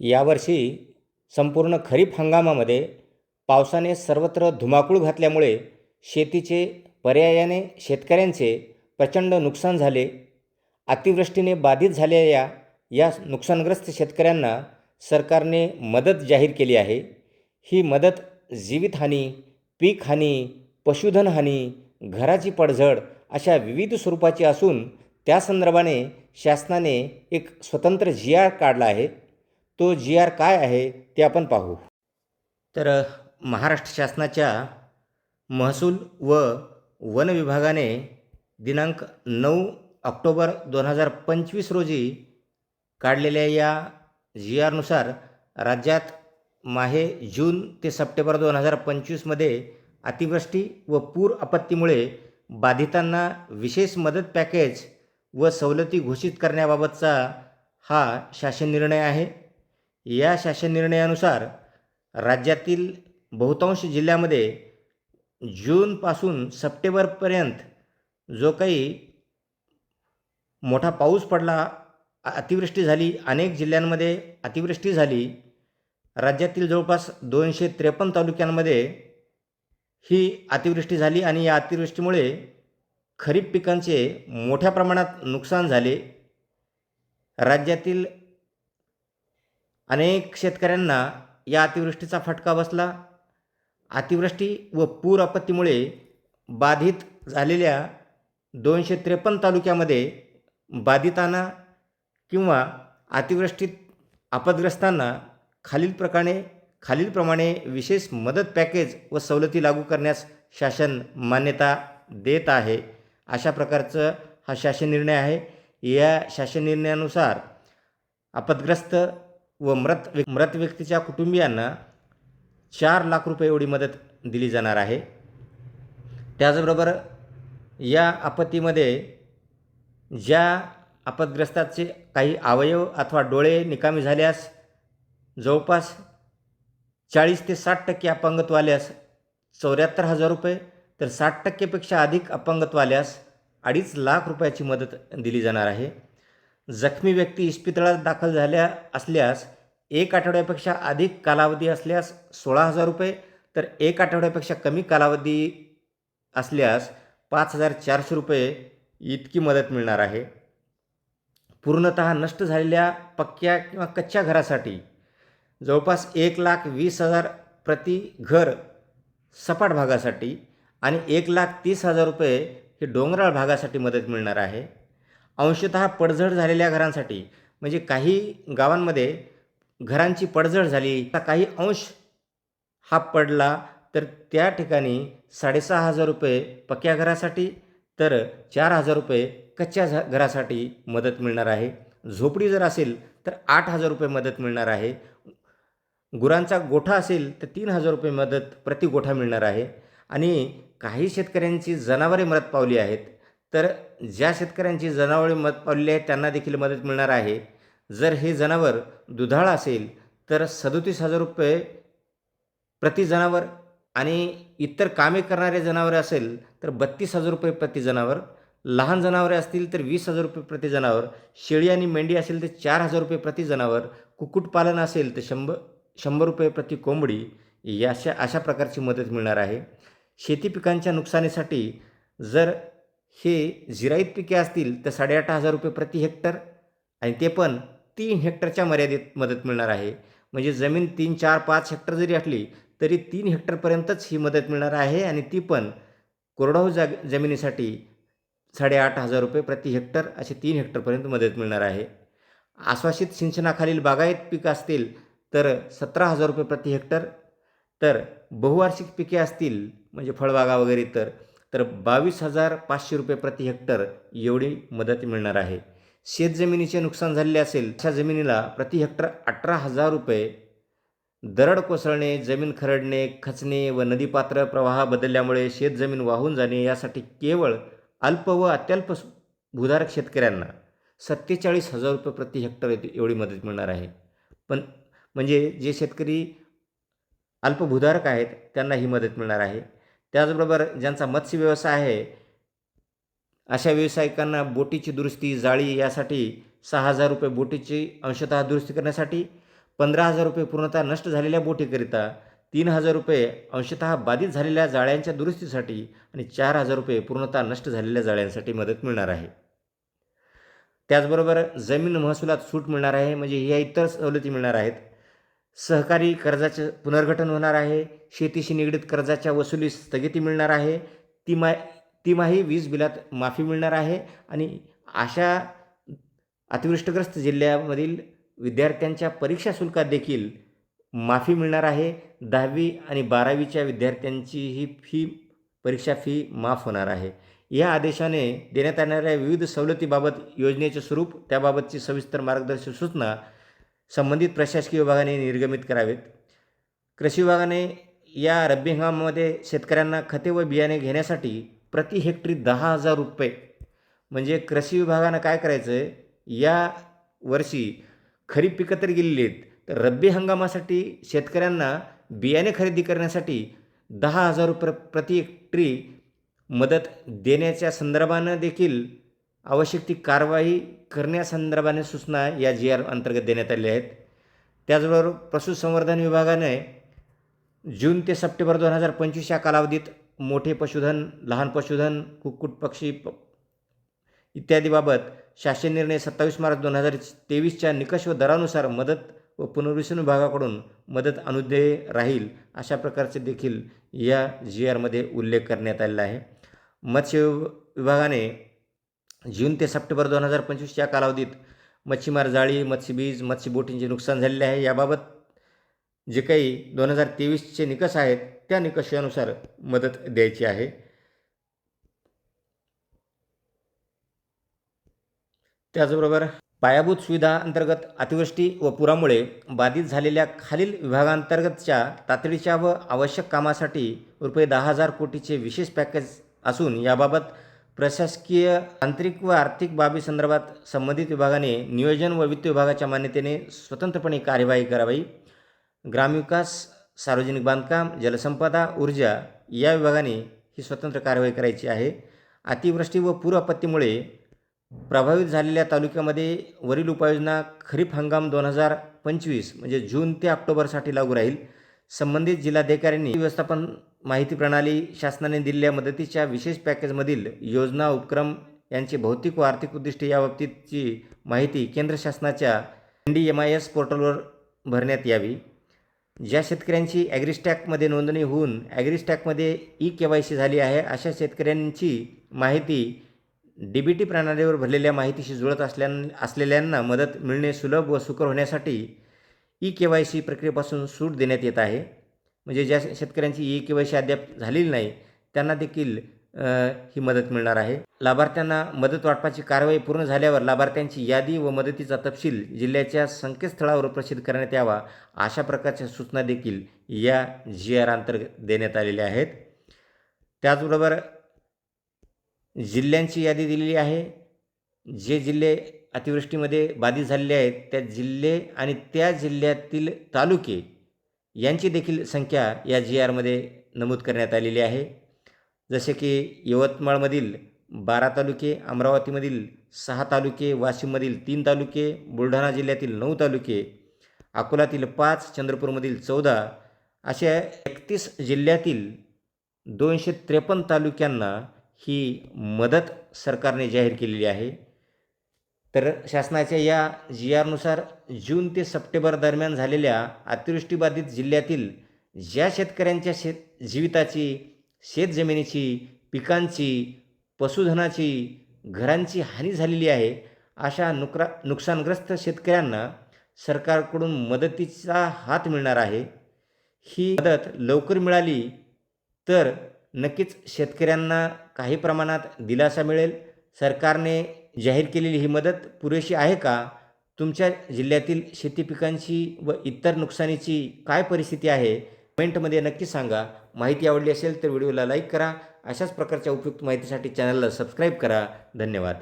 यावर्षी संपूर्ण खरीप हंगामामध्ये पावसाने सर्वत्र धुमाकूळ घातल्यामुळे शेतीचे पर्यायाने शेतकऱ्यांचे प्रचंड नुकसान झाले. अतिवृष्टीने बाधित झालेल्या या नुकसानग्रस्त शेतकऱ्यांना सरकारने मदत जाहीर केली आहे. ही मदत जीवितहानी पीकहानी पशुधनहानी घराची पडझड अशा विविध स्वरूपाची असून त्या संदर्भाने शासनाने एक स्वतंत्र जी आर काढला आहे. तो जी आर काय आहे ते आपण पाहू. तर महाराष्ट्र शासनाच्या महसूल व वन विभागाने दिनांक नऊ ऑक्टोबर दोन हजार पंचवीस रोजी काढलेल्या या जी आरनुसार राज्यात माहे जून ते सप्टेंबर दोन हजार पंचवीसमध्ये अतिवृष्टी व पूर आपत्तीमुळे बाधितांना विशेष मदत पॅकेज व सवलती घोषित करण्याबाबतचा हा शासन निर्णय आहे. या शासन निर्णयानुसार राज्यातील बहुतांश जिल्ह्यामध्ये जूनपासून सप्टेंबरपर्यंत जो काही मोठा पाऊस पडला अतिवृष्टी झाली अनेक जिल्ह्यांमध्ये अतिवृष्टी झाली राज्यातील जवळपास दोनशे त्रेपन्न तालुक्यांमध्ये ही अतिवृष्टी झाली आणि या अतिवृष्टीमुळे खरीप पिकांचे मोठ्या प्रमाणात नुकसान झाले. राज्यातील अनेक शेतकऱ्यांना या अतिवृष्टीचा फटका बसला. अतिवृष्टी व पूर आपत्तीमुळे बाधित झालेल्या दोनशे त्रेपन्न तालुक्यामध्ये बाधितांना किंवा अतिवृष्टीत आपदग्रस्तांना खालील प्रकारे खालीलप्रमाणे विशेष मदत पॅकेज व सवलती लागू करण्यास शासन मान्यता देत आहे. अशा प्रकारचं हा शासन निर्णय आहे. या शासन निर्णयानुसार आपदग्रस्त व मृत व्य- मृत व्यक्तीच्या कुटुंबियांना चार लाख रुपये एवढी मदत दिली जाणार आहे. त्याचबरोबर या आपत्तीमध्ये ज्या आपदग्रस्ताचे काही अवयव अथवा डोळे निकामी झाल्यास जवळपास चाळीस ते साठ टक्के अपंगत्व आल्यास चौऱ्याहत्तर हजार रुपये तर साठ टक्केपेक्षा अधिक अपंगत्व आल्यास अडीच लाख रुपयाची मदत दिली जाणार आहे. जखमी व्यक्ती इस्पितळात दाखल झाल्या असल्यास एक आठवड्यापेक्षा अधिक कालावधी असल्यास सोळा हजार रुपये तर एक आठवड्यापेक्षा कमी कालावधी असल्यास पाच हजार चारशे रुपये इतकी मदत मिळणार आहे. पूर्णत नष्ट झालेल्या पक्क्या किंवा कच्च्या घरासाठी जवळपास एक लाख वीस हजार प्रति घर सपाट भागासाठी आणि एक लाख तीस हजार रुपये हे डोंगराळ भागासाठी मदत मिळणार आहे. अंशतः पडझड झालेल्या घरांसाठी म्हणजे काही गावांमध्ये घरांची पडझड झाली. तर काही अंश हा पडला तर त्या ठिकाणी साडेसहा हजार रुपये पक्क्या घरासाठी तर चार हजार रुपये कच्च्या झा घरासाठी मदत मिळणार आहे. झोपडी जर असेल तर आठ हजार रुपये मदत मिळणार आहे. गुरांचा गोठा असेल तर तीन हजार रुपये मदत प्रति गोठा मिळणार आहे. आणि काही शेतकऱ्यांची जनावरे मदत पावली आहेत. तर ज्या शेतकऱ्यांची जनावरे मदत पावली आहेत त्यांना देखील मदत मिळणार आहे. जर हे जनावर दुधाळ असेल तर सदोतीस हजार रुपये प्रति जनावर आणि इतर कामे करणारे जनावरे असेल तर बत्तीस हजार रुपये प्रति जनावर. लहान जनावरे असतील तर वीस हजार रुपये प्रति जनावर. शेळी आणि मेंढी असेल तर चार हजार रुपये प्रति जनावर. कुक्कुटपालन असेल तर शंभर शंभर रुपये प्रति कोंबडी. याशा अशा प्रकारची मदत मिळणार आहे. शेती पिकांच्या नुकसानीसाठी जर हे जिराईत पिके असतील तर साडेआठ हजार रुपये प्रति हेक्टर. आणि ते पण तीन हेक्टरच्या मर्यादेत मदत मिळणार आहे. म्हणजे जमीन तीन चार पाच हेक्टर जरी असली तरी तीन हेक्टरपर्यंतच ही मदत मिळणार आहे आणि ती पण कोरडाऊ जाग जमिनीसाठी साडेआठ हजार रुपये प्रति हेक्टर असे तीन हेक्टरपर्यंत मदत मिळणार आहे. आश्वासित सिंचनाखालील बागायत पिकं असतील तर सतरा हजार रुपये प्रति हेक्टर. तर बहुवार्षिक पिके असतील म्हणजे फळबागा वगैरे तर तर बावीस हजार पाचशे रुपये प्रति हेक्टर एवढी मदत मिळणार आहे. शेतजमिनीचे नुकसान झालेले असेल अशा जमिनीला प्रति हेक्टर अठरा हजार रुपये दरड कोसळणे जमीन खरडणे खचणे व नदीपात्र प्रवाह बदलल्यामुळे शेतजमीन वाहून जाणे यासाठी केवळ अल्प व अत्यल्प भूधारक शेतकऱ्यांना सत्तेचाळीस हजार रुपये प्रति हेक्टर एवढी- एवढी मदत मिळणार आहे. पण म्हणजे जे शेतकरी अल्पभूधारक आहेत त्यांना ही मदत मिळणार आहे. त्याचबरोबर ज्यांचा मत्स्य व्यवसाय आहे अशा व्यावसायिकांना बोटीची दुरुस्ती जाळी यासाठी सहा हजार रुपये बोटीची अंशतः दुरुस्ती करण्यासाठी पंधरा हजार रुपये पूर्णतः नष्ट झालेल्या बोटीकरिता तीन हजार रुपये अंशतः बाधित झालेल्या जाळ्यांच्या दुरुस्तीसाठी आणि चार हजार रुपये पूर्णतः नष्ट झालेल्या जाळ्यांसाठी मदत मिळणार आहे. त्याचबरोबर जमीन महसुलात सूट मिळणार आहे म्हणजे ह्या इतर सवलती मिळणार आहेत. सहकारी कर्जाचे पुनर्गठन होणार आहे शेतीशी निगडीत कर्जाच्या वसुलीस स्थगिती मिळणार आहे तिमा तिमाही वीज बिलात माफी मिळणार आहे आणि अशा अतिवृष्टग्रस्त जिल्ह्यामधील विद्यार्थ्यांच्या परीक्षा शुल्कात देखील माफी मिळणार आहे. दहावी आणि बारावीच्या विद्यार्थ्यांची ही फी परीक्षा फी माफ होणार आहे. या आदेशाने देण्यात येणाऱ्या विविध सवलतीबाबत योजनेचे स्वरूप त्याबाबतची सविस्तर मार्गदर्शक सूचना संबंधित प्रशासकीय विभागाने निर्गमित करावेत. कृषी विभागाने या रब्बी हंगामामध्ये शेतकऱ्यांना खते व बियाणे घेण्यासाठी प्रति हेक्टरी दहा हजार रुपये. म्हणजे कृषी विभागानं काय करायचं आहे या वर्षी खरीप पिकं तर गेलेली आहेत तर रब्बी हंगामासाठी शेतकऱ्यांना बियाणे खरेदी करण्यासाठी दहा हजार रुपये प्रति हेक्टरी मदत देण्याच्या संदर्भानं देखील आवश्यक ती कारवाई करण्यासंदर्भाने सूचना या जी आर अंतर्गत देण्यात आल्या आहेत. त्याचबरोबर पशुसंवर्धन विभागाने जून ते सप्टेंबर दोन हजार पंचवीस या कालावधीत मोठे पशुधन लहान पशुधन कुक्कुट पक्षी प इत्यादीबाबत शासन निर्णय सत्तावीस मार्च दोन हजार तेवीसच्या निकष व दरानुसार मदत व पुनर्वसन विभागाकडून मदत अनुदेय राहील अशा प्रकारचे देखील या जी आरमध्ये उल्लेख करण्यात आलेला आहे. मत्स्य विभागाने जून ते सप्टेंबर दोन हजार पंचवीसच्या कालावधीत मच्छीमार जाळी मत्स्यबीज मत्स्यबोटींचे नुकसान झालेले आहे. याबाबत जे काही दोन हजार तेवीसचे निकष आहेत त्या निकषानुसार मदत द्यायची आहे. त्याचबरोबर पायाभूत सुविधा अंतर्गत अतिवृष्टी व पुरामुळे बाधित झालेल्या खालील विभागांतर्गतच्या तातडीच्या व आवश्यक कामासाठी रुपये दहा हजार कोटीचे विशेष पॅकेज असून याबाबत प्रशासकीय तांत्रिक व आर्थिक बाबी संदर्भात संबंधित विभागाने नियोजन व वित्त विभागाच्या मान्यतेने स्वतंत्रपणे कार्यवाही करावी. ग्रामविकास सार्वजनिक बांधकाम जलसंपदा ऊर्जा या विभागाने ही स्वतंत्र कार्यवाही करायची आहे. अतिवृष्टी व पूर आपत्तीमुळे प्रभावित झालेल्या तालुक्यामध्ये वरील उपाययोजना खरीप हंगाम दोन हजार पंचवीस म्हणजे जून ते ऑक्टोबरसाठी लागू राहील. संबंधित जिल्हाधिकाऱ्यांनी व्यवस्थापन माहिती प्रणाली शासनाने दिलेल्या मदतीच्या विशेष पॅकेजमधील योजना उपक्रम यांची भौतिक व आर्थिक उद्दिष्टे याबाबतीतची माहिती केंद्र शासनाच्या N D M I S पोर्टलवर भरण्यात यावी. ज्या शेतकऱ्यांची ॲग्रिस्टॅकमध्ये नोंदणी होऊन ॲग्रिस्टॅकमध्ये ई के वाय सी झाली आहे अशा शेतकऱ्यांची माहिती डी बी टी प्रणालीवर भरलेल्या माहितीशी जुळत असल्या असलेल्यांना मदत मिळणे सुलभ व सुकर होण्यासाठी ई के वाय सी प्रक्रियेपासून सूट देण्यात येत आहे. म्हणजे ज्या शेतकऱ्यांची ई के वाय सी अद्याप झालेली नाही त्यांना देखील ही मदत मिळणार आहे. लाभार्थ्यांना मदत वाटपाची कारवाई पूर्ण झाल्यावर लाभार्थ्यांची यादी व मदतीचा तपशील जिल्ह्याच्या संकेतस्थळावर प्रसिद्ध करण्यात यावा अशा प्रकारच्या सूचना देखील या जी आर अंतर्गत देण्यात आलेल्या आहेत. त्याचबरोबर जिल्ह्यांची यादी दिलेली आहे. जे जिल्हे अतिवृष्टीमध्ये बाधित झालेले आहेत त्या जिल्हे आणि त्या जिल्ह्यातील तालुके यांची देखील संख्या या जी आरमध्ये नमूद करण्यात आलेली आहे. जसे की यवतमाळमधील बारा तालुके अमरावतीमधील सहा तालुके वाशिममधील तीन तालुके बुलढाणा जिल्ह्यातील नऊ तालुके अकोलातील पाच चंद्रपूरमधील चौदा अशा एकतीस जिल्ह्यातील दोनशे त्रेपन्न तालुक्यांना ही मदत सरकारने जाहीर केलेली आहे. तर शासनाच्या या जी आरनुसार जून ते सप्टेंबर दरम्यान झालेल्या अतिवृष्टीबाधित जिल्ह्यातील ज्या शेतकऱ्यांच्या शेत जीविताची शेतजमिनीची पिकांची पशुधनाची घरांची हानी झालेली आहे अशा नुकरा नुकसानग्रस्त शेतकऱ्यांना सरकारकडून मदतीचा हात मिळणार आहे. ही मदत लवकर मिळाली तर नक्कीच शेतकऱ्यांना काही प्रमाणात दिलासा मिळेल. सरकारने जाहीर केलेली ही मदत पुरेशी आहे का? तुमच्या जिल्ह्यातील शेती पिकांची व इतर नुकसानीची काय परिस्थिती आहे? कमेंटमध्ये नक्की सांगा. माहिती आवडली असेल तर व्हिडिओला लाईक करा. अशाच प्रकारच्या उपयुक्त माहितीसाठी चॅनलला सबस्क्राईब करा. धन्यवाद.